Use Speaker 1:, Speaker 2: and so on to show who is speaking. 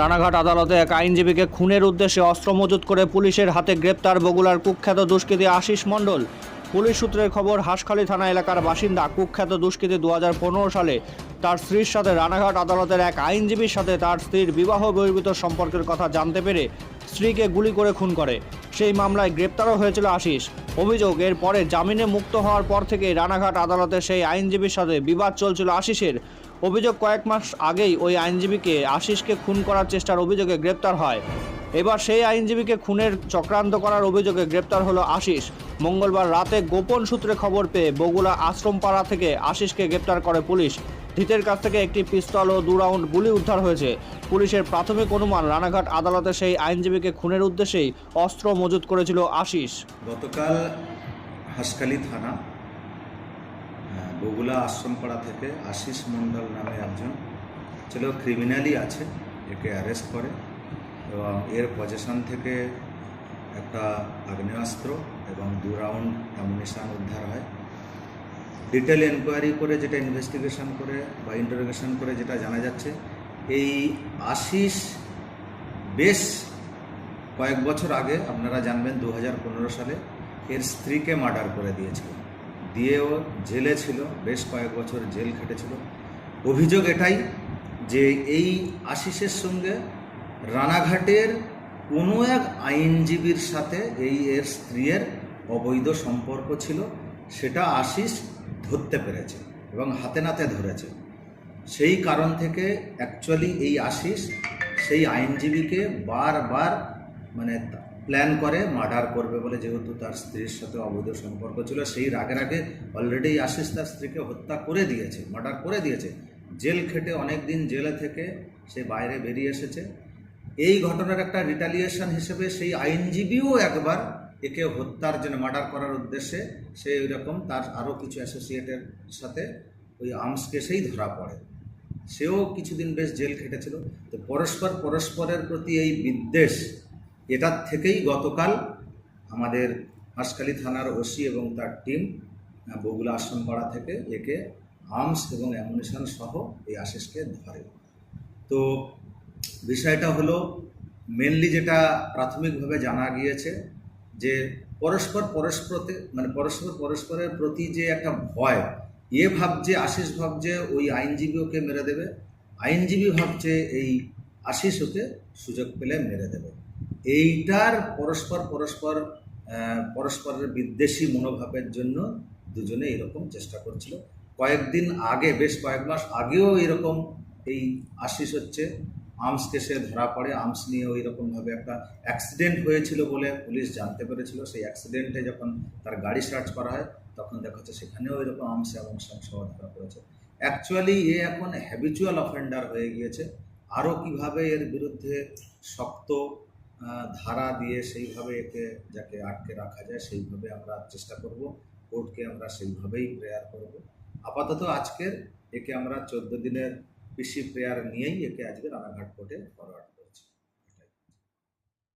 Speaker 1: রানাঘাট আদালতে এক আইনজীবীকে খুনের উদ্দেশ্যে অস্ত্র মজুত করে পুলিশের হাতে গ্রেপ্তার বগুড়ার কুখ্যাত দুষ্কৃতী আশিস মণ্ডল। পুলিশ সূত্রের খবর, হাঁসখালী থানা এলাকার বাসিন্দা কুখ্যাত দুষ্কৃতী দু হাজার পনেরো সালে তার স্ত্রীর সাথে রানাঘাট আদালতের এক আইনজীবীর সাথে তার স্ত্রীর বিবাহ বহির্ভূত সম্পর্কের কথা জানতে পেরে স্ত্রীকে গুলি করে খুন করে। সেই মামলায় গ্রেপ্তারও হয়েছিল আশিস। অভিযোগ এর পরে জামিনে মুক্ত হওয়ার পর থেকে রানাঘাট আদালতে সেই আইনজীবীর সাথে বিবাদ চলছিল আশিসের। অভিযোগ কয়েক মাস আগেই ওই আইনজীবীকে আশিসকে খুন করার চেষ্টার অভিযোগে গ্রেপ্তার হয়। এবার সেই আইনজীবীকে খুনের চক্রান্ত করার অভিযোগে গ্রেপ্তার হলো আশিস। মঙ্গলবার রাতে গোপন সূত্রে খবর পেয়ে বগুড়া আশ্রমপাড়া থেকে আশিসকে গ্রেপ্তার করে পুলিশ। ধৃতের কাছ থেকে একটি পিস্তল ও দু রাউন্ড গুলি উদ্ধার হয়েছে। পুলিশের প্রাথমিক অনুমান রানাঘাট আদালতে সেই আইনজীবীকে খুনের উদ্দেশ্যেই অস্ত্র মজুত করেছিল আশিস।
Speaker 2: গতকাল হাসখালি থানা আহ, বগুলা আশ্রমপাড়া থেকে আশিস মণ্ডল নামে একজন ছিল ক্রিমিনালই আছে একে অ্যারেস্ট করে এবং এর পজিশন থেকে একটা আগ্নেয়াস্ত্র এবং দু রাউন্ড অ্যামুনিশন উদ্ধার হয়। ডিটেল এনকোয়ারি করে যেটা ইনভেস্টিগেশন করে বা ইন্টারোগেশন করে যেটা জানা যাচ্ছে, এই আশিস বেশ কয়েক বছর আগে, আপনারা জানবেন দু হাজার পনেরো সালে, এর স্ত্রীকে মার্ডার করে দিয়েছিল। দিয়েও জেলে ছিল, বেশ কয়েক বছর জেল খেটেছিল। অভিযোগ এটাই যে এই আশিসের সঙ্গে রানাঘাটের কোনো এক আইনজীবীর সাথে এই এর স্ত্রীর অবৈধ সম্পর্ক ছিল। সেটা আশিস ধরতে পেরেছে এবং হাতে নাতে ধরেছে। সেই কারণ থেকে অ্যাকচুয়ালি এই আশিস সেই আইনজীবীকে বারবার মানে প্ল্যান করে মার্ডার করবে বলে যেহেতু তার স্ত্রীর সাথে অবৈধ সম্পর্ক ছিল, সেই রাগের আগে অলরেডি আশিস তার স্ত্রীকে হত্যা করে দিয়েছে মার্ডার করে দিয়েছে। জেল খেটে অনেক দিন জেলে থেকে সে বাইরে বেরিয়ে এসেছে। এই ঘটনার একটা রিটালিয়েশন হিসেবে সেই আইনজীবীও একবার একে হত্যার জন্য মার্ডার করার উদ্দেশ্যে সে ওই রকম তার আরও কিছু অ্যাসোসিয়েটের সাথে ওই আর্মস কেসেই ধরা পড়ে। সেও কিছুদিন বেশ জেল খেটেছিল। তো পরস্পর পরস্পরের প্রতি এই বিদ্বেষ এটার থেকেই গতকাল আমাদের হাঁসখালি থানার ওসি এবং তার টিম বগুলা আশ্রমপাড়া থেকে একে আর্মস এবং অ্যামুনিশন সহ এই আশিসকে ধরে। তো বিষয়টা হলো মেনলি যেটা প্রাথমিকভাবে জানা গিয়েছে যে পরস্পর পরস্পরতে মানে পরস্পর পরস্পরের প্রতি যে একটা ভয়, এ ভাবছে, আশিস ভাবছে, ওই আইনজীবী ওকে মেরে দেবে। আইনজীবী ভাবছে এই আশিস ওকে সুযোগ পেলে মেরে দেবে। এইটার পরস্পর পরস্পর পরস্পরের বিদ্বেষী মনোভাবের জন্য দুজনে এরকম চেষ্টা করছিল। কয়েকদিন আগে, বেশ কয়েক মাস আগেও এরকম এই আশিস হচ্ছে আর্মস কেসে ধরা পড়ে আর্মস নিয়ে ওই রকমভাবে একটা অ্যাক্সিডেন্ট হয়েছিল বলে পুলিশ জানতে পেরেছিল। সেই অ্যাক্সিডেন্টে যখন তার গাড়ি সার্চ করা হয়, তখন দেখা যাচ্ছে সেখানেও এরকম আর্মস এবং সহ ধরা পড়েছে। অ্যাকচুয়ালি এ এখন হ্যাবিচুয়াল অফেন্ডার হয়ে গিয়েছে। আরও কীভাবে এর বিরুদ্ধে শক্ত ধারা দিয়ে সেইভাবে একে যাকে আটকে রাখা যায়, সেইভাবে আমরা চেষ্টা করব। কোর্টকে আমরা সেইভাবেই প্রেয়ার করব। আপাতত আজকের একে আমরা চোদ্দ দিনের পিসি প্রেয়ার নিয়েই একে আজকে রানাঘাট কোর্টে ফরওয়ার্ড